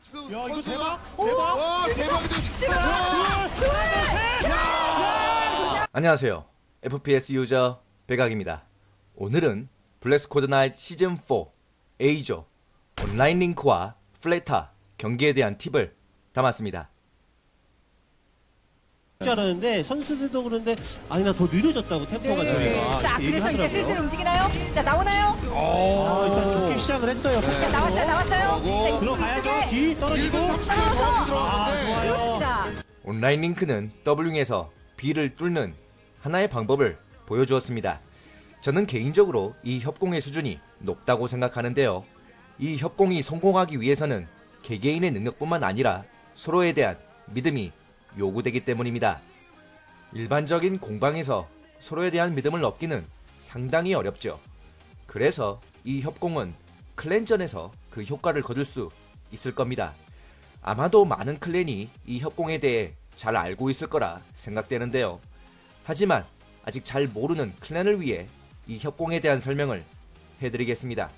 지금 야 이거 대박 대박 와 대박이다. 안녕하세요. FPS 유저 백악입니다. 오늘은 블랙스코드 나이트 시즌 4 A조 온라인 링크와 플레타 경기에 대한 팁을 담았습니다. 줄 알았는데 선수들도 그런데 아니 나 더 느려졌다고 템포가 네. 저희가 자, 이렇게 그래서 이제. 슬슬 움직이나요? 자, 나오나요? 아 일단 좋게 시작을 했어요 자, 나왔어요, 나왔어요. 자, 이쪽 들어가야죠 뒤 떨어지고 1분 30초 정확히 들어갔는데 좋아요. 그렇습니다. 온라인 링크는 W에서 B를 뚫는 하나의 방법을 보여주었습니다. 저는 개인적으로 이 협공의 수준이 높다고 생각하는데요. 이 협공이 성공하기 위해서는 개개인의 능력뿐만 아니라 서로에 대한 믿음이 요구되기 때문입니다. 일반적인 공방에서 서로에 대한 믿음을 얻기는 상당히 어렵죠. 그래서 이 협공은 클랜전에서 그 효과를 거둘 수 있을 겁니다. 아마도 많은 클랜이 이 협공에 대해 잘 알고 있을 거라 생각되는데요. 하지만 아직 잘 모르는 클랜을 위해 이 협공에 대한 설명을 해드리겠습니다.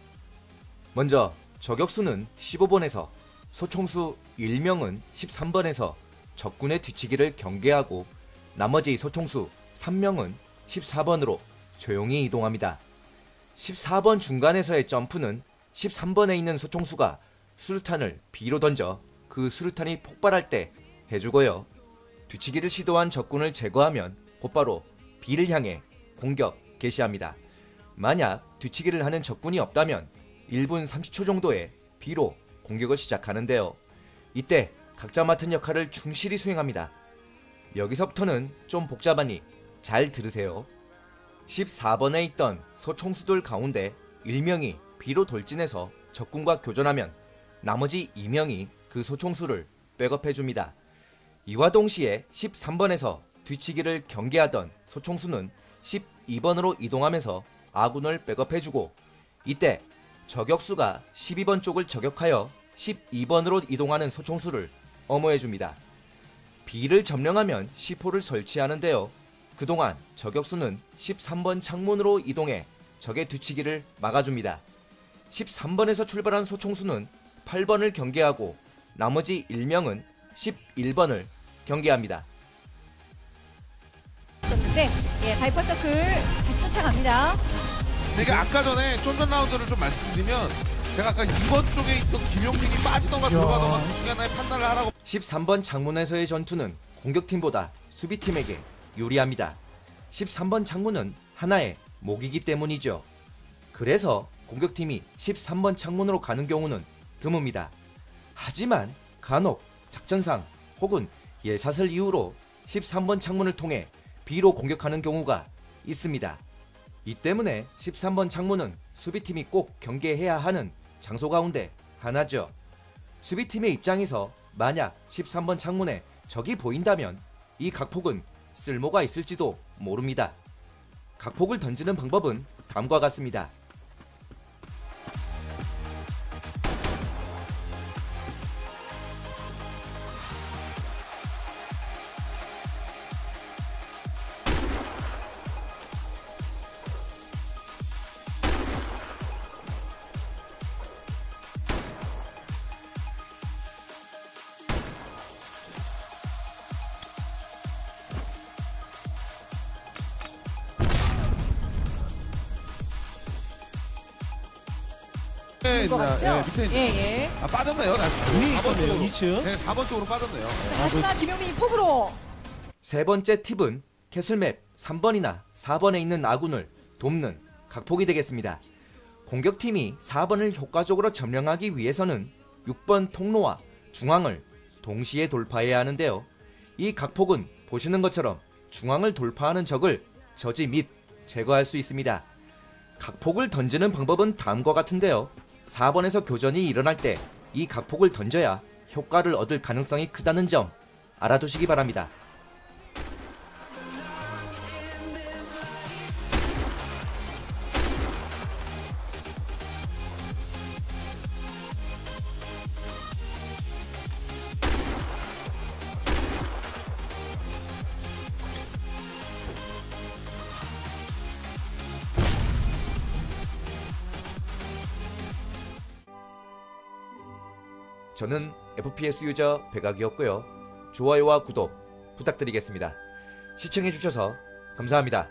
먼저 저격수는 15번에서 소총수 1명은 13번에서 적군의 뒤치기를 경계하고 나머지 소총수 3명은 14번으로 조용히 이동합니다. 14번 중간에서의 점프는 13번에 있는 소총수가 수류탄을 B로 던져 그 수류탄이 폭발할 때 해주고요. 뒤치기를 시도한 적군을 제거하면 곧바로 B를 향해 공격 개시합니다. 만약 뒤치기를 하는 적군이 없다면 1분 30초 정도에 B로 공격을 시작하는데요. 이때 각자 맡은 역할을 충실히 수행합니다. 여기서부터는 좀 복잡하니 잘 들으세요. 14번에 있던 소총수들 가운데 1명이 B로 돌진해서 적군과 교전하면 나머지 2명이 그 소총수를 백업해줍니다. 이와 동시에 13번에서 뒤치기를 경계하던 소총수는 12번으로 이동하면서 아군을 백업해주고 이때 저격수가 12번 쪽을 저격하여 12번으로 이동하는 소총수를 엄호해줍니다. B를 점령하면 C4를 설치하는데요. 그동안 저격수는 13번 창문으로 이동해 적의 뒤치기를 막아줍니다. 13번에서 출발한 소총수는 8번을 경계하고 나머지 1명은 11번을 경계합니다. 네, 예, 바이퍼 서클 다시 쫓아갑니다. 그러니까 아까 전에 쫀전 라운드를 좀 말씀드리면 제가 아까 2번 쪽에 있던 김용민이 빠지던가 들어가던가 둘 중에 하나의 판단을 하라고 13번 창문에서의 전투는 공격팀보다 수비팀에게 유리합니다. 13번 창문은 하나의 목이기 때문이죠. 그래서 공격팀이 13번 창문으로 가는 경우는 드뭅니다. 하지만 간혹 작전상 혹은 예샷을 이유로 13번 창문을 통해 B로 공격하는 경우가 있습니다. 이 때문에 13번 창문은 수비팀이 꼭 경계해야 하는 장소 가운데 하나죠. 수비팀의 입장에서 만약 13번 창문에 적이 보인다면 이 각폭은 쓸모가 있을지도 모릅니다. 각폭을 던지는 방법은 다음과 같습니다. 네? 네, 밑에 있- 예, 예. 아 빠졌네요 다시 위에 4번 있었네요 쪽으로 2층 네 4번 쪽으로 빠졌네요 자, 하지만 김용민이 폭으로 세 번째 팁은 캐슬맵 3번이나 4번에 있는 아군을 돕는 각폭이 되겠습니다. 공격팀이 4번을 효과적으로 점령하기 위해서는 6번 통로와 중앙을 동시에 돌파해야 하는데요. 이 각폭은 보시는 것처럼 중앙을 돌파하는 적을 저지 및 제거할 수 있습니다. 각폭을 던지는 방법은 다음과 같은데요. 4번에서 교전이 일어날 때 이 각폭을 던져야 효과를 얻을 가능성이 크다는 점 알아두시기 바랍니다. 저는 FPS 유저 백악이었고요. 좋아요와 구독 부탁드리겠습니다. 시청해주셔서 감사합니다.